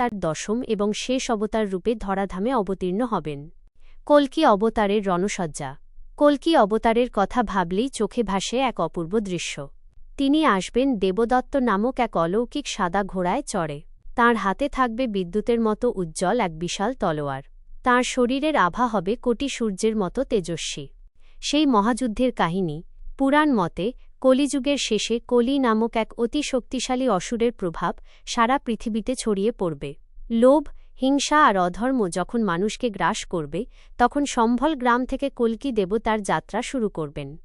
তার দশম এবং শেষ অবতার রূপে ধরাধামে অবতীর্ণ হবেন। কল্কি অবতারের রণসজ্জা। কল্কি অবতারের কথা ভাবলেই চোখে ভাসে এক অপূর্ব দৃশ্য। তিনি আসবেন দেবদত্ত নামক এক অলৌকিক সাদা ঘোড়ায় চড়ে। তার হাতে থাকবে বিদ্যুতের মতো উজ্জ্বল এক বিশাল তলোয়ার। তার শরীরের আভা হবে কোটি সূর্যের মতো তেজস্বী। সেই মহাযুদ্ধের কাহিনী, পুরাণ মতে কলিযুগের শেষে কলি নামক এক অতি শক্তিশালী অসুরের প্রভাব সারা পৃথিবীতে ছড়িয়ে পড়বে। লোভ, হিংসা আর অধর্ম যখন মানুষকে গ্রাস করবে, তখন সম্ভল গ্রাম থেকে কল্কি দেবতার যাত্রা শুরু করবেন।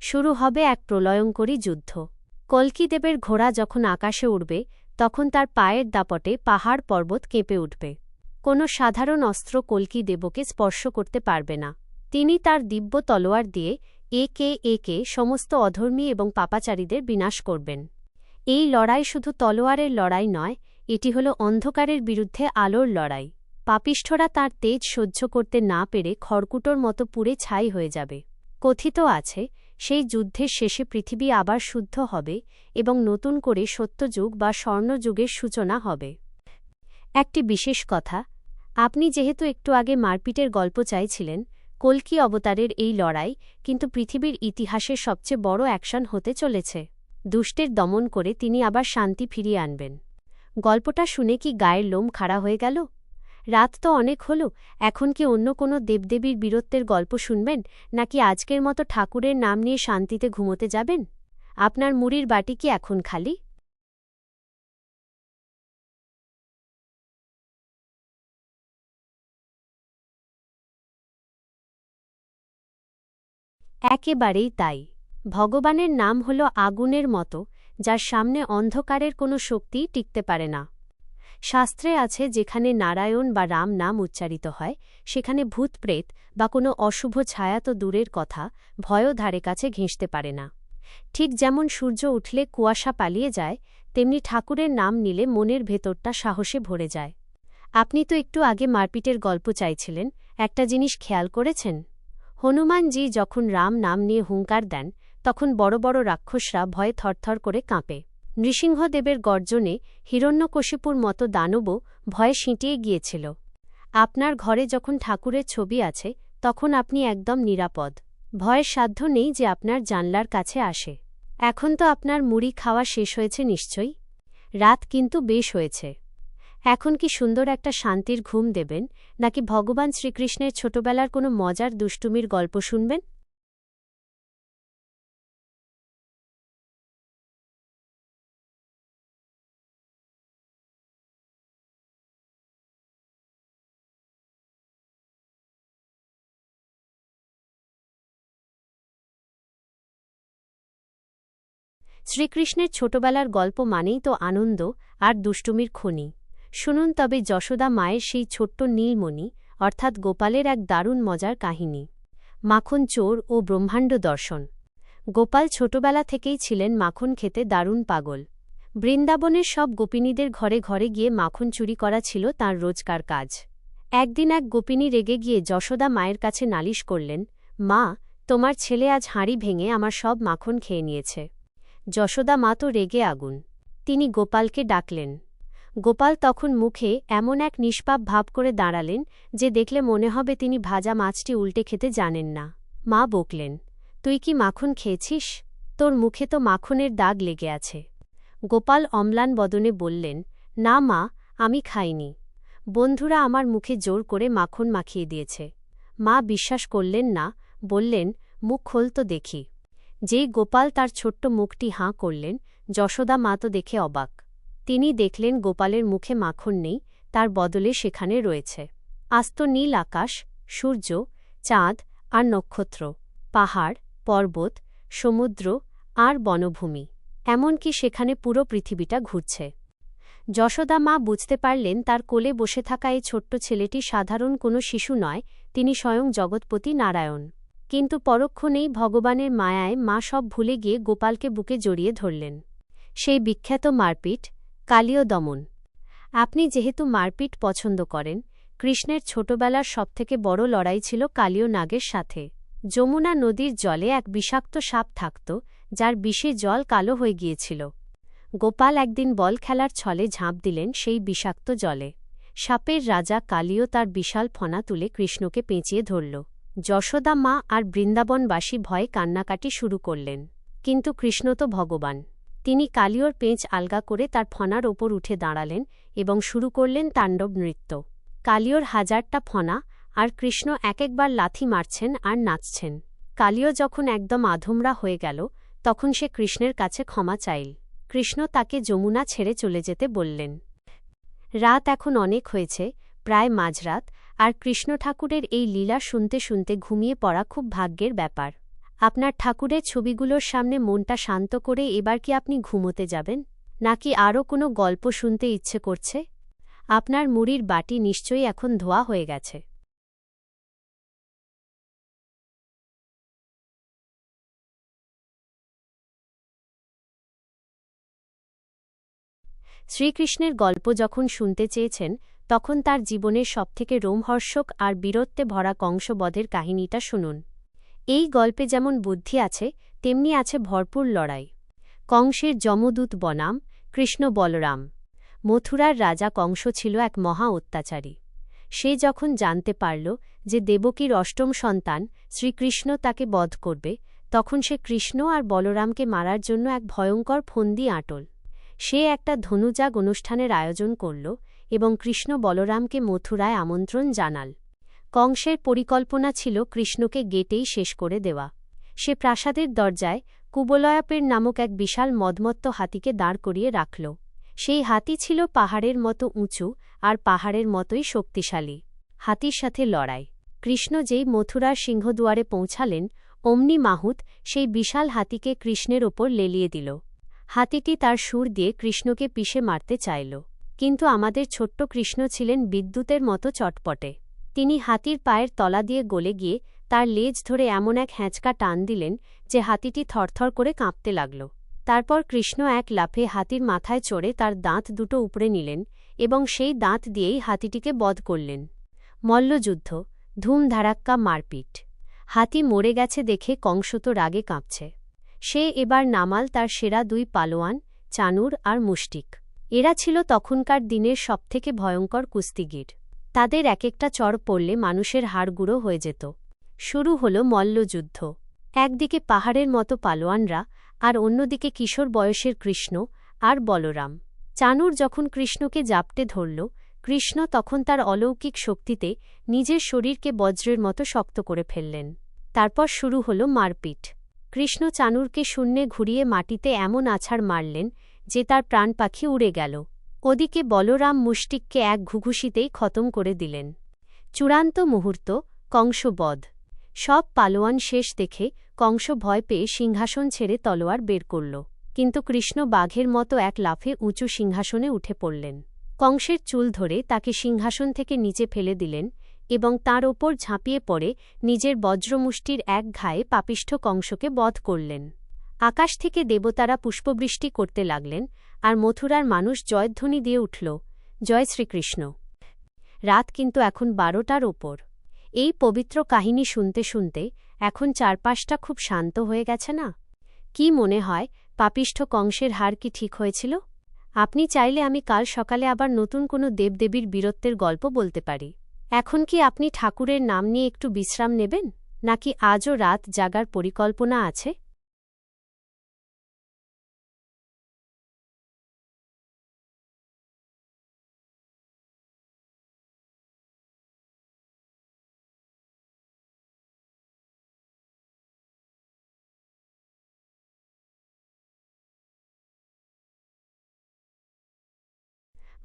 শুরু হবে এক প্রলয়ঙ্করী যুদ্ধ। কল্কিদেবের ঘোড়া যখন আকাশে উড়বে, তখন তার পায়ের দাপটে পাহাড় পর্বত কেঁপে উঠবে। কোনো সাধারণ অস্ত্র কল্কি দেবকে স্পর্শ করতে পারবে না। তিনি তার দিব্য তলোয়ার দিয়ে একে কে সমস্ত অধর্মী এবং পাপাচারীদের বিনাশ করবেন। এই লড়াই শুধু তলোয়ারের লড়াই নয়, এটি হল অন্ধকারের বিরুদ্ধে আলোর লড়াই। পাপিষ্ঠরা তার তেজ সহ্য করতে না পেরে খড়কুটোর মতো পুড়ে ছাই হয়ে যাবে। কথিত আছে, সেই যুদ্ধের শেষে পৃথিবী আবার শুদ্ধ হবে এবং নতুন করে সত্যযুগ বা স্বর্ণযুগের সূচনা হবে। একটি বিশেষ কথা, আপনি যেহেতু একটু আগে মারপিটের গল্প চাইছিলেন কল্কি অবতারের এই লড়াই কিন্তু পৃথিবীর ইতিহাসের সবচেয়ে বড় অ্যাকশন হতে চলেছে। দুষ্টের দমন করে তিনি আবার শান্তি ফিরিয়ে আনবেন। গল্পটা শুনে কি গায়ের লোম খাড়া হয়ে গেল? রাত তো অনেক হল, এখন কি অন্য কোনো দেবদেবীর বীরত্বের গল্প শুনবেন, নাকি আজকের মতো ঠাকুরের নাম নিয়ে শান্তিতে ঘুমোতে যাবেন? আপনার মুড়ির বাটি কি এখন খালি? একেবারেই তাই। ভগবানের নাম হল আগুনের মতো, যার সামনে অন্ধকারের কোনো শক্তি টিকতে পারে না। শাস্ত্রে আছে, যেখানে নারায়ণ বা রাম নাম উচ্চারিত হয়, সেখানে ভূতপ্রেত বা কোনো অশুভ ছায়া তো দূরের কথা, ভয়ও ধারে কাছে ঘেঁষতে পারে না। ঠিক যেমন সূর্য উঠলে কুয়াশা পালিয়ে যায়, তেমনি ঠাকুরের নাম নিলে মনের ভেতরটা সাহসে ভরে যায়। আপনি তো একটু আগে মারপিটের গল্প চাইছিলেন, একটা জিনিস খেয়াল করেছেন? হনুমানজি যখন রাম নাম নিয়ে হুঙ্কার দেন, তখন বড় বড় রাক্ষসরা ভয়ে থরথর করে কাঁপে। নৃসিংহদেবের গর্জনে হিরণ্যকশিপুর মতো দানবও ভয়ে সিঁটিয়ে গিয়েছিল। আপনার ঘরে যখন ঠাকুরের ছবি আছে, তখন আপনি একদম নিরাপদ। ভয়ের সাধ্য নেই যে আপনার জানলার কাছে আসে। এখন তো আপনার মুড়ি খাওয়া শেষ হয়েছে নিশ্চয়ই? রাত কিন্তু বেশ হয়েছে। এখন কি সুন্দর একটা শান্তির ঘুম দেবেন, নাকি ভগবান শ্রীকৃষ্ণের ছোটবেলার কোনো মজার দুষ্টুমির গল্প শুনবেন? শ্রীকৃষ্ণের ছোটবেলার গল্প মানেই তো আনন্দ আর দুষ্টুমির খনি। শুনুন তবে যশোদা মায়ের সেই ছোট্ট নীলমণি, অর্থাৎ গোপালের এক দারুণ মজার কাহিনী। মাখন চোর ও ব্রহ্মাণ্ড দর্শন। গোপাল ছোটবেলা থেকেই ছিলেন মাখন খেতে দারুণ পাগল। বৃন্দাবনের সব গোপিনীদের ঘরে ঘরে গিয়ে মাখন চুরি করা ছিল তার রোজকার কাজ। একদিন এক গোপিনী রেগে গিয়ে যশোদা মায়ের কাছে নালিশ করলেন, মা, তোমার ছেলে আজ হাঁড়ি ভেঙে আমার সব মাখন খেয়ে নিয়েছে। যশোদা মা তো রেগে আগুন। তিনি গোপালকে ডাকলেন গোপাল তখন মুখে এমন এক নিষ্পাপ ভাব করে দাঁড়ালেন যে দেখলে মনে হবে তিনি ভাজা মাছটি উল্টে খেতে জানেন না। মা বকলেন, তুই কি মাখন খেয়েছিস? তোর মুখে তো মাখনের দাগ লেগে আছে। গোপাল অম্লান বদনে বললেন, না মা, আমি খাইনি। বন্ধুরা আমার মুখে জোর করে মাখন মাখিয়ে দিয়েছে। মা বিশ্বাস করলেন না, বললেন, মুখ খোল তো দেখি। যেই গোপাল তার ছোট্ট মুখটি হাঁ করলেন, যশোদা মা তো দেখে অবাক। তিনি দেখলেন গোপালের মুখে মাখন নেই, তার বদলে সেখানে রয়েছে। আস্ত নীল আকাশ, সূর্য, চাঁদ আর নক্ষত্র, পাহাড়, পর্বত, সমুদ্র আর বনভূমি। এমনকি সেখানে পুরো পৃথিবীটা ঘুরছে। যশোদা মা বুঝতে পারলেন তার কোলে বসে থাকা এই ছোট্ট ছেলেটি সাধারণ কোনো শিশু নয়, তিনি স্বয়ং জগৎপতি নারায়ণ। কিন্তু পরক্ষণেই ভগবানের মায়ায় মা সব ভুলে গিয়ে গোপালকে বুকে জড়িয়ে ধরলেন। সেই বিখ্যাত মারপিট কালীয় দমন। আপনি যেহেতু মারপিট পছন্দ করেন, কৃষ্ণের ছোটবেলার সবথেকে বড় লড়াই ছিল কালীয় নাগের সাথে। যমুনা নদীর জলে এক বিষাক্ত সাপ থাকত, যার বিষে জল কালো হয়ে গিয়েছিল। গোপাল একদিন বল খেলার ছলে ঝাঁপ দিলেন সেই বিষাক্ত জলে। সাপের রাজা কালিও তার বিশাল ফনা তুলে কৃষ্ণকে পেঁচিয়ে ধরল। যশোদা মা আর বৃন্দাবনবাসী ভয়ে কান্নাকাটি শুরু করলেন। কিন্তু কৃষ্ণ তো ভগবান। তিনি কালিওর পেঁচ আলগা করে তার ফনার ওপর উঠে দাঁড়ালেন এবং শুরু করলেন তাণ্ডব নৃত্য। কালিওর হাজারটা ফনা আর কৃষ্ণ এক একবার লাথি মারছেন আর নাচছেন। কালিও যখন একদম আধমরা হয়ে গেল, তখন সে কৃষ্ণের কাছে ক্ষমা চাইল। কৃষ্ণ তাকে যমুনা ছেড়ে চলে যেতে বললেন। রাত এখন অনেক হয়েছে, প্রায় মাঝরাত, আর কৃষ্ণ ঠাকুরের এই লীলা শুনতে শুনতে ঘুমিয়ে পড়া খুব ভাগ্যের ব্যাপার। আপনার ঠাকুরের ছবিগুলোর সামনে মনটা শান্ত করে এবার কি আপনি ঘুমোতে যাবেন? নাকি আরও কোনো গল্প শুনতে ইচ্ছে করছে? আপনার মুড়ির বাটি নিশ্চয়ই এখন ধোয়া হয়ে গেছে। শ্রীকৃষ্ণের গল্প যখন শুনতে চেয়েছেন, তখন তার জীবনের সবথেকে রোমহর্ষক আর বীরত্বে ভরা কংসবধের কাহিনীটা শুনুন। এই গল্পে যেমন বুদ্ধি আছে, তেমনি আছে ভরপুর লড়াই। কংসের যমদূত বনাম, কৃষ্ণ বলরাম। মথুরার রাজা কংস ছিল এক মহা অত্যাচারী। সে যখন জানতে পারল যে দেবকীর অষ্টম সন্তান শ্রীকৃষ্ণ তাকে বধ করবে, তখন সে কৃষ্ণ আর বলরামকে মারার জন্য এক ভয়ঙ্কর ফন্দি আঁটল। সে একটা ধনুজাগ অনুষ্ঠানের আয়োজন করল এবং কৃষ্ণ বলরামকে মথুরায় আমন্ত্রণ জানাল। কংসের পরিকল্পনা ছিল কৃষ্ণকে গেটেই শেষ করে দেওয়া। সে প্রাসাদের দরজায় কুবলয়াপের নামক এক বিশাল মদমত্ত হাতিকে দাঁড় করিয়ে রাখল। সেই হাতি ছিল পাহাড়ের মতো উঁচু আর পাহাড়ের মতোই শক্তিশালী। হাতির সাথে লড়াই। কৃষ্ণ যেই মথুরার সিংহদুয়ারে পৌঁছালেন, অমনি মাহুত সেই বিশাল হাতিকে কৃষ্ণের ওপর লেলিয়ে দিল। হাতিটি তার সুর দিয়ে কৃষ্ণকে পিষে মারতে চাইল। কিন্তু আমাদের ছোট্ট কৃষ্ণ ছিলেন বিদ্যুতের মতো চটপটে। তিনি হাতির পায়ের তলা দিয়ে গলে গিয়ে তার লেজ ধরে এমন এক হ্যাঁচকা টান দিলেন যে হাতিটি থরথর করে কাঁপতে লাগল। তারপর কৃষ্ণ এক লাফে হাতির মাথায় চড়ে তার দাঁত দুটো উপড়ে নিলেন এবং সেই দাঁত দিয়েই হাতিটিকে বধ করলেন। মল্লযুদ্ধ ধুমধারাক্কা মারপিট। হাতি মরে গেছে দেখে কংস তো রাগে কাঁপছে। সে এবার নামাল তার সেরা দুই পালোয়ান, চানুর আর মুষ্টিক। এরা ছিল তখনকার দিনের সবথেকে ভয়ঙ্কর কুস্তিগির। তাদের এক একটা চড় পড়লে মানুষের হাড়গুঁড়ো হয়ে যেত। শুরু হল মল্লযুদ্ধ। একদিকে পাহাড়ের মতো পালোয়ানরা আর অন্যদিকে কিশোর বয়সের কৃষ্ণ আর বলরাম। চানুর যখন কৃষ্ণকে জাপটে ধরল, কৃষ্ণ তখন তার অলৌকিক শক্তিতে নিজের শরীরকে বজ্রের মতো শক্ত করে ফেললেন। তারপর শুরু হল মারপিট। কৃষ্ণ চানুরকে শূন্যে ঘুরিয়ে মাটিতে এমন আছাড় মারলেন যে তার প্রাণ পাখি উড়ে গেল। ওদিকে বলরাম মুষ্টিককে এক ঘুঘুষিতেই খতম করে দিলেন। চূড়ান্ত মুহূর্ত, কংসবধ। সব পালোয়ান শেষ দেখে কংস ভয় পেয়ে সিংহাসন ছেড়ে তলোয়ার বের করল। কিন্তু কৃষ্ণ বাঘের মতো এক লাফে উঁচু সিংহাসনে উঠে পড়লেন। কংসের চুল ধরে তাকে সিংহাসন থেকে নিচে ফেলে দিলেন এবং তার ওপর ঝাঁপিয়ে পড়ে নিজের বজ্রমুষ্টির এক ঘায়ে পাপিষ্ঠ কংসকে বধ করলেন। আকাশ থেকে দেবতারা পুষ্পবৃষ্টি করতে লাগলেন, আর মথুরার মানুষ জয়ধ্বনি দিয়ে উঠল, জয় শ্রীকৃষ্ণ। রাত কিন্তু এখন বারোটার ওপর। এই পবিত্র কাহিনী শুনতে শুনতে এখন চারপাশটা খুব শান্ত হয়ে গেছে না? কি মনে হয়, পাপিষ্ঠ কংসের হার কি ঠিক হয়েছিল? আপনি চাইলে আমি কাল সকালে আবার নতুন কোনো দেবদেবীর বীরত্বের গল্প বলতে পারি। এখন কি আপনি ঠাকুরের নাম নিয়ে একটু বিশ্রাম নেবেন? নাকি আজও রাত জাগার পরিকল্পনা আছে?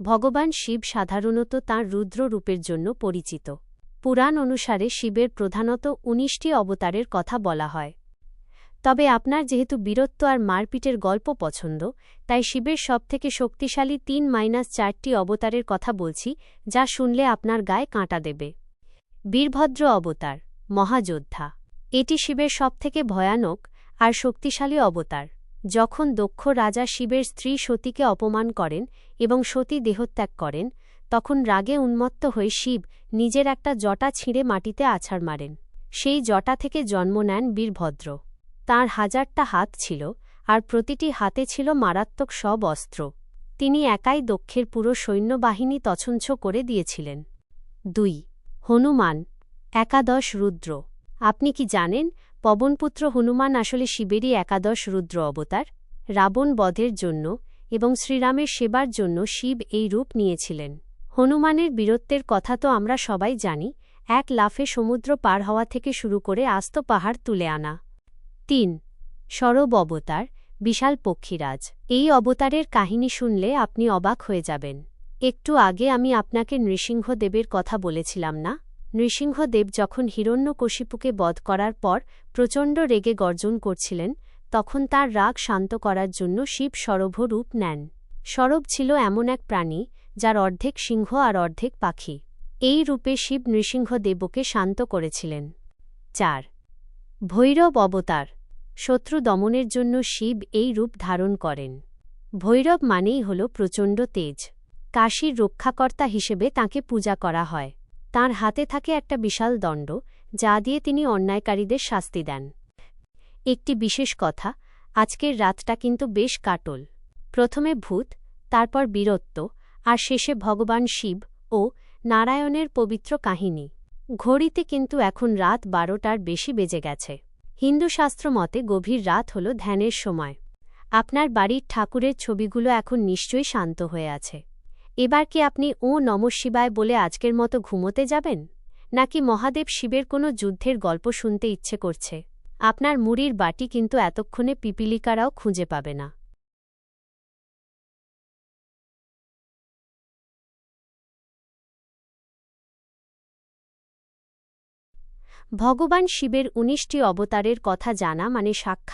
ভগবান শিব সাধারণত তাঁর রুদ্র রূপের জন্য পরিচিত। পুরাণ অনুসারে শিবের প্রধানত উনিশটি অবতারের কথা বলা হয়। তবে আপনার যেহেতু বীরত্ব আর মারপিটের গল্প পছন্দ, তাই শিবের সবথেকে শক্তিশালী তিন মাইনাস চারটি অবতারের কথা বলছি, যা শুনলে আপনার গায়ে কাঁটা দেবে। বীরভদ্র অবতার, মহাযোদ্ধা। এটি শিবের সবথেকে ভয়ানক আর শক্তিশালী অবতার। যখন দক্ষ রাজা শিবের স্ত্রী সতীকে অপমান করেন এবং সতী দেহত্যাগ করেন, তখন রাগে উন্মত্ত হয়ে শিব নিজের একটা জটা ছিঁড়ে মাটিতে আছাড় মারেন। সেই জটা থেকে জন্ম নেন বীরভদ্র। তাঁর হাজারটা হাত ছিল, আর প্রতিটি হাতে ছিল মারাত্মক সব অস্ত্র। তিনি একাই দক্ষের পুরো সৈন্যবাহিনী তছঞ্ছ করে দিয়েছিলেন। দুই, হনুমান, একাদশ রুদ্র। আপনি কি জানেন পবনপুত্র হনুমান আসলে শিবেরই একাদশ রুদ্র অবতার, রাবণ বধের জন্য এবং শ্রীরামের সেবার জন্য শিব এই রূপ নিয়েছিলেন। হনুমানের বীরত্বের কথা তো আমরা সবাই জানি, এক লাফে সমুদ্র পার হওয়া থেকে শুরু করে আস্ত পাহাড় তুলে আনা। তিন, সরব অবতার, বিশাল পক্ষীরাজ। এই অবতারের কাহিনী শুনলে আপনি অবাক হয়ে যাবেন। একটু আগে আমি আপনাকে নৃসিংহদেবের কথা বলেছিলাম না? নৃসিংহদেব যখন হিরণ্যকশিপুকে বধ করার পর প্রচণ্ড রেগে গর্জন করছিলেন, তখন তার রাগ শান্ত করার জন্য শিব সরভ রূপ নেন। সরব ছিল এমন এক প্রাণী, যার অর্ধেক সিংহ আর অর্ধেক পাখি। এই রূপে শিব নৃসিংহদেবকে শান্ত করেছিলেন। চার। ভৈরব অবতার। শত্রু দমনের জন্য শিব এই রূপ ধারণ করেন। ভৈরব মানেই হল প্রচণ্ড তেজ। কাশীর রক্ষাকর্তা হিসেবে তাকে পূজা করা হয়। তার হাতে থাকে একটা বিশাল দণ্ড, যা দিয়ে তিনি অন্যায়কারীদের শাস্তি দেন। একটি বিশেষ কথা, আজকের রাতটা কিন্তু বেশ কাটল। প্রথমে ভূত, তারপর বীরত্ব, আর শেষে ভগবান শিব ও নারায়ণের পবিত্র কাহিনী। ঘড়িতে কিন্তু এখন রাত বারোটার বেশি বেজে গেছে। হিন্দু শাস্ত্র মতে গভীর রাত হল ধ্যানের সময়। আপনার বাড়ির ঠাকুরের ছবিগুলো এখন নিশ্চয়ই শান্ত হয়ে আছে। এবার কি আপনি ও নম শিবায় বলে আজকের মতো ঘুমোতে যাবেন? নাকি মহাদেব শিবের কোনো যুদ্ধের গল্প শুনতে ইচ্ছে করছে? আপনার মুড়ির বাটি কিন্তু এতক্ষণে পিপিলিকারাও খুঁজে পাবে না। ভগবান শিবের উনিশটি অবতারের কথা জানা মানে সাক্ষাৎ